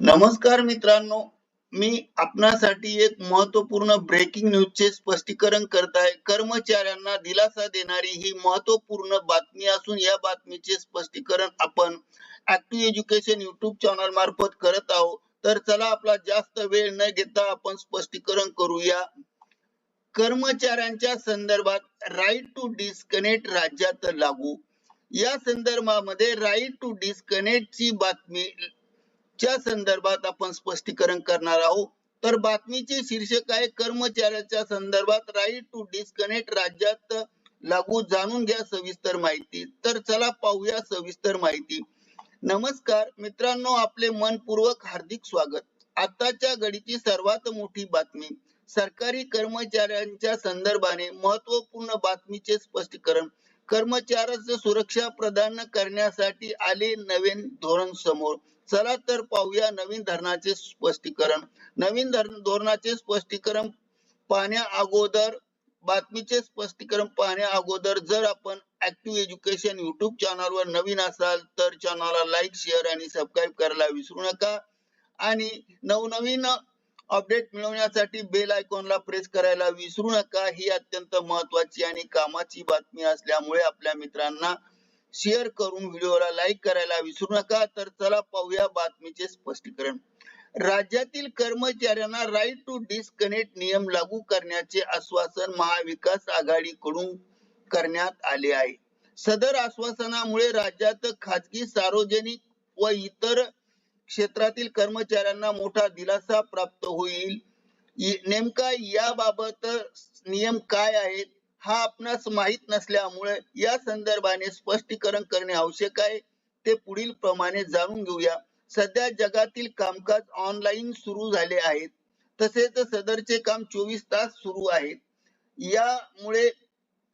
नमस्कार मित्रांनो मी आपणासाठी एक महत्त्वपूर्ण ब्रेकिंग न्यूजचे स्पष्टीकरण करत आहे कर्मचाऱ्यांना दिलासा देणारी ही महत्त्वपूर्ण बातमी असून या बातमीचे स्पष्टीकरण आपण ऍक्टिव्ह एज्युकेशन युट्यूब चॅनल मार्फत करत आहोत. तर चला आपला जास्त वेळ न घेता आपण स्पष्टीकरण करूया. कर्मचाऱ्यांच्या संदर्भात राईट टू डिस्कनेक्ट राज्यात लागू. या संदर्भामध्ये राईट टू डिस्कनेक्ट ची बातमी च्या संदर्भात आपण स्पष्टीकरण करणार आहोत. तर बातमीचे शीर्षक आहे कर्मचाऱ्याच्या संदर्भात राईट टू डिस्कनेक्ट राज्यात लागू जाणून घ्या सविस्तर माहिती. तर चला पाहूया सविस्तर माहिती. नमस्कार मित्रांनो आपले मनपूर्वक हार्दिक स्वागत. आताच्या घडीची सर्वात मोठी बातमी सरकारी कर्मचाऱ्यांच्या संदर्भाने महत्त्वपूर्ण बातमीचे स्पष्टीकरण. कर्मचाऱ्याचं सुरक्षा प्रदान करण्यासाठी आले नवीन धोरण समोर. चला तर पाहूया नवीन धरणाचे स्पष्टीकरण. नवीन धर- धोरणाचे स्पष्टीकरण पाहण्या अगोदर बातमीचे स्पष्टीकरण पाहण्या अगोदर जर आपण ऍक्टिव्ह एज्युकेशन युट्यूब चॅनलवर नवीन असाल तर चॅनलला लाईक शेअर आणि सबस्क्राईब करायला विसरू नका. आणि नवनवीन अपडेट मिळवण्यासाठी बेल आयकॉनला प्रेस करायला विसरू नका. ही अत्यंत महत्वाची आणि कामाची बातमी असल्यामुळे आपल्या मित्रांना शेअर करून व्हिडिओला लाईक करायला विसरू नका. तर चला पाहूया बातमीचे स्पष्टीकरण. राज्यातील कर्मचाऱ्यांना राईट टू डिस्कनेक्ट नियम लागू करण्याचे आश्वासन महाविकास आघाडीकडून करण्यात आले आहे. सदर आश्वासनामुळे राज्यात खाजगी सार्वजनिक व इतर क्षेत्रातील कर्मचाऱ्यांना मोठा दिलासा प्राप्त होईल. नेमका याबाबत नियम काय आहेत? हा आपणास माहीत नसल्यामुळे या संदर्भाने स्पष्टीकरण करणे आवश्यक आहे. ते पुढील प्रमाणे जाणून घेऊया. सध्या जगातील कामकाज ऑनलाईन सुरू झाले आहेत. तसेच सदरचे काम चोवीस तास सुरू आहेत. यामुळे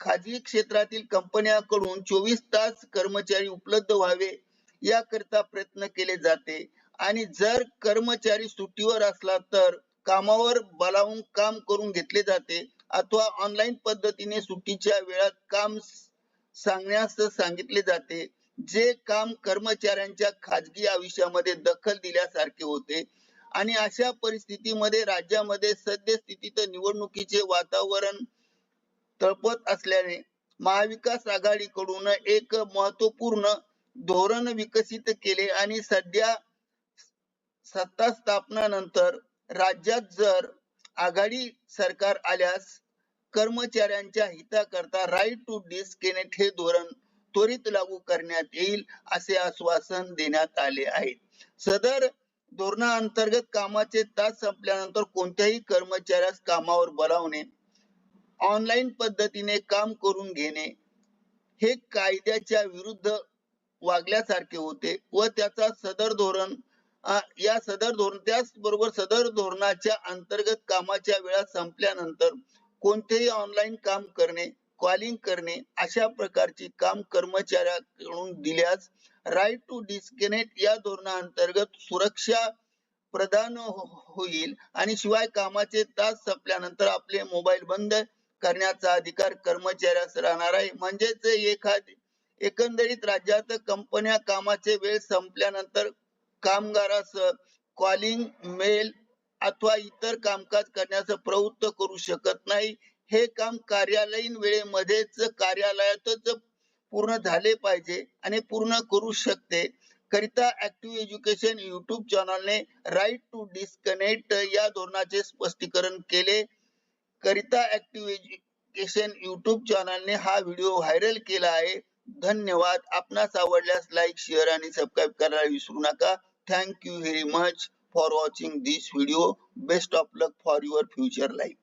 खाजगी क्षेत्रातील कंपन्यांकडून चोवीस तास कर्मचारी उपलब्ध व्हावे याकरिता प्रयत्न केले जाते. आणि जर कर्मचारी सुट्टीवर असला तर कामावर बलावून काम करून घेतले जाते. अथवा ऑनलाईन पद्धतीने सुट्टीच्या वेळात काम सांगण्यास सांगितले जाते. जे काम कर्मचाऱ्यांच्या खाजगी आयुष्यामध्ये दखल दिल्यासारखे होते आणि अशा परिस्थितीमध्ये राज्यामध्ये सद्यस्थितीत निवडणुकीचे वातावरण तळपत असल्याने महाविकास आघाडीकडून एक महत्त्वपूर्ण धोरण विकसित केले आणि सध्या सत्ता स्थापनानंतर राज्यात जर आघाडी सरकार आल्यास कर्मचाऱ्यांच्या हिताकरता राईट टू डिस्कनेक्ट हे धोरण त्वरित लागू करण्यात येईल असे आश्वासन देण्यात आले आहे. सदर धोरणाअंतर्गत कामाचे तास संपल्यानंतर कोणत्याही कर्मचाऱ्यास कामावर बोलावणे ऑनलाईन पद्धतीने काम करून घेणे हे कायद्याच्या विरुद्ध वागल्यासारखे होते व त्याचा सदर धोरण या सदर धोरण त्याचबरोबर सदर धोरणाच्या अंतर्गत कामाच्या वेळा संपल्यानंतर कोणतेही ऑनलाईन काम करणे कॉलिंग करणे अशा प्रकारची काम कर्मचाऱ्याकडून दिल्यास राईट टू डिस्कनेक्ट या धोरणाअंतर्गत सुरक्षा प्रदान हो, होईल. आणि शिवाय कामाचे तास संपल्यानंतर आपले मोबाईल बंद करण्याचा अधिकार कर्मचाऱ्यास राहणार आहे. म्हणजेच एखादी एकंदरीत राज्यात कंपन्या कामाचे वेळ संपल्यानंतर कामगारास कॉलिंग मेल अथवा इतर कामकाज करण्यास प्रवृत्त करू शकत नाही. हे काम कार्यालयीन वेळेमध्येच कार्यालयातच पूर्ण झाले पाहिजे आणि पूर्ण करू शकते. करिता ऍक्टिव्ह एज्युकेशन युट्यूब चॅनलने राईट टू डिस्कनेक्ट या धोरणाचे स्पष्टीकरण केले. करिता ऍक्टिव्ह एज्युकेशन युट्यूब चॅनलने हा व्हिडिओ व्हायरल केला आहे. धन्यवाद. आपणास आवडल्यास लाईक शेअर आणि सबस्क्राईब करायला विसरू नका. Thank you very much for watching this video. Best of luck for your future life.